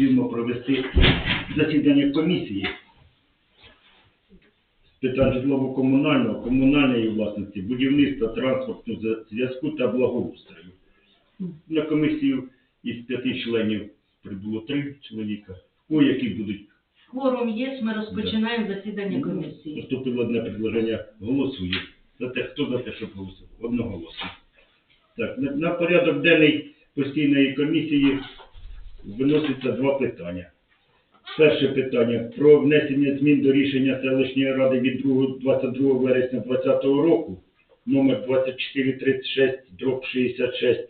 Потрібно провести засідання комісії з питань житлово-комунального, комунальної власності, будівництва, транспорту, зв'язку та благоустрою. На комісію із п'яти членів прибуло три чоловіка. У які будуть Форум є, ми розпочинаємо засідання комісії. Поступило одне предложення. Голосує. За те, хто за те, щоб голосував? Одноголосно. Так, на порядок денний постійної комісії виноситься два питання. Перше питання про внесення змін до рішення селищної ради від 22 вересня 2020 року номер 2436 дроб 66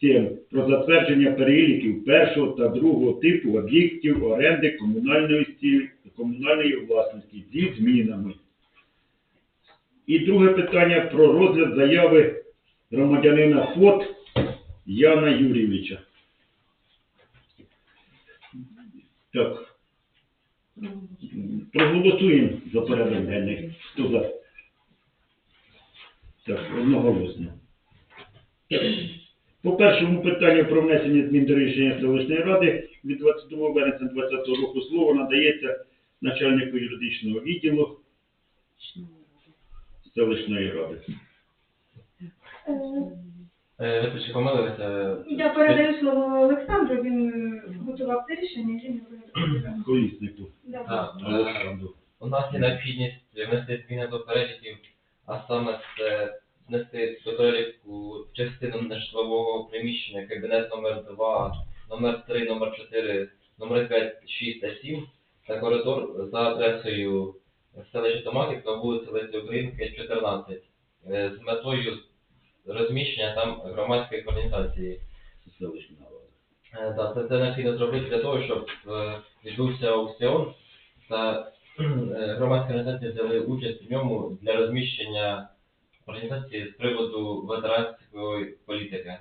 7 про затвердження переліків першого та другого типу об'єктів оренди комунальної, комунальної власності зі змінами. І друге питання про розгляд заяви громадянина ФОТ Яна Юрійовича. Так, проголосуємо за порядок денний. Хто за? Так, одноголосно. По першому питанню про внесення змін до рішення селищної ради від 22 вересня 2020 року слово надається начальнику юридичного відділу селищної ради. Е, Ви трішки помилилися. Я передаю слово Олександру, він е, готував це рішення, він. Коліснику Да. Так, е, Олександру. У нас є необхідність внести зміни до переліків, а саме це внести до переліку частину нежитлового приміщення, кабінет номер 2, номер 3, номер 4, номер 5, 6 та 7 та коридор за адресою селища Томатівка, вулиця Лесі Українки, 14, е, з метою розміщення там громадської організації. Е, Так, це, це необхідно зробити для того, щоб е, відбувся аукціон та е, громадські організації взяли участь в ньому для розміщення організації з приводу ветеранської політики.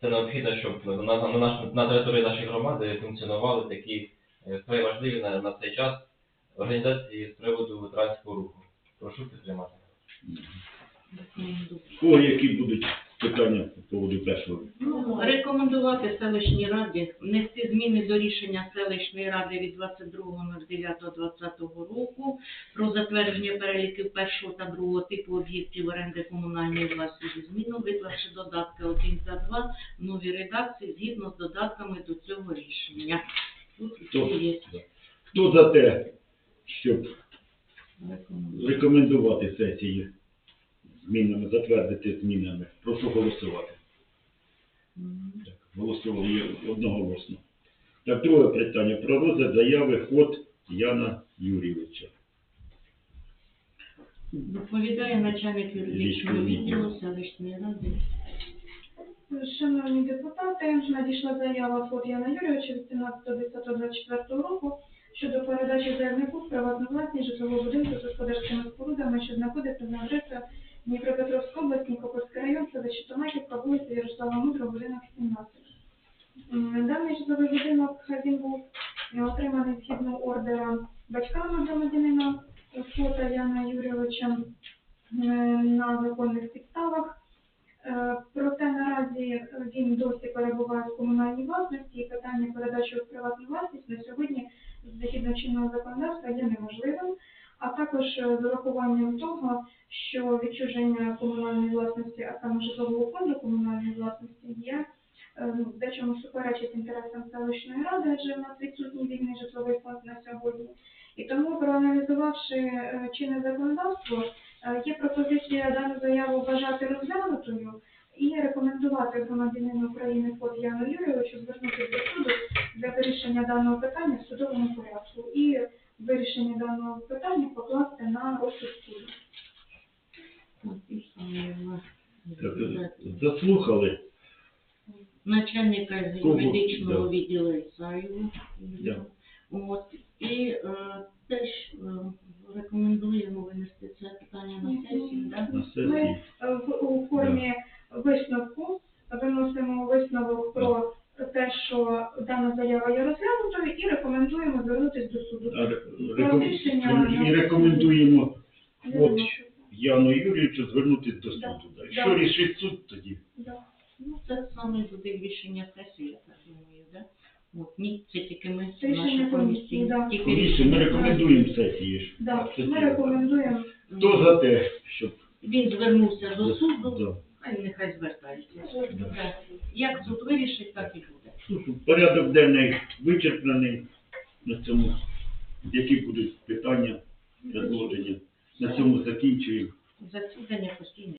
Це необхідно, щоб на, на, на, наш- на території нашої громади функціонували такі е, вкрай важливі на, на цей час організації з приводу ветеранського руху. Прошу підтримати. У кого які будуть питання по поводу першого? Ну, Рекомендувати селищній раді внести зміни до рішення селищної ради від 22.09.2020 року про затвердження переліків першого та другого типу об'єктів оренди комунальної власності зі зміну, виклавши додатки 1 та 2 в новій редакції згідно з додатками до цього рішення. Тут Хто, є. хто за те, щоб рекомендувати сесії змінами, затвердити змінами? Прошу голосувати. Так, голосували одноголосно. Так, друге питання про розгляд заяви ХОТ Яна Юрійовича. Доповідає начальник юридичного відділу селищної ради. Шановні депутати, надійшла заява від Яна Юрійовича від 17.10.24 року щодо передачі заявнику в приватну власність житлового будинку з господарськими спорудами, що знаходиться на адресі Дніпропетровська область, Нікопольський район, селище Томаківка, вулиця Ярослава Мудрого, будинок 17. М, Даний житловий будинок він був е, отриманий згідно ордера батьками громадянина Фото Яна Юрійовича е, на законних підставах. Е, Проте наразі він досі перебуває в комунальній власності і питання передачі у приватну власність на сьогодні згідно чинного законодавства є неможливим, а також е, з урахуванням того, що відчуження комунальної власності, а саме житлового фонду комунальної власності є е, ну, дечому суперечить інтересам селищної ради, адже в нас відсутній вільний житловий фонд на сьогодні. І тому, проаналізувавши е, чинне законодавство, Є пропозиція дану заяву вважати розглянутою і рекомендувати громадянину України Фот Яну Юрійовичу звернутися до суду для вирішення даного питання в судовому порядку і вирішення даного питання на заслухали. начальника з юридичного відділу Ісаєву. Да. От. І е, теж е, рекомендуємо винести це питання на сесію. Да? На Ми сесії. е, в у формі висновку виносимо висновок про те, що дана заява є справи і рекомендуємо звернутися до суду. Про І рекомендуємо от Яну Юрійовичу звернутися до суду. Да. Що рішить суд тоді? Да. Ну, це саме буде рішення сесії, я так думаю, да? От, ні, це тільки ми, Це наша рішення комісії. Да. Тільки Комісію ми рекомендуємо сесії. ж. Да. Ми рекомендуємо. Хто за те, щоб Він звернувся до суду, Да. й нехай звертається. Да. Як суд вирішить, так і буде. Порядок денний вичерпаний на цьому, які будуть питання, розложення. На цьому закінчую. Засідання постійне.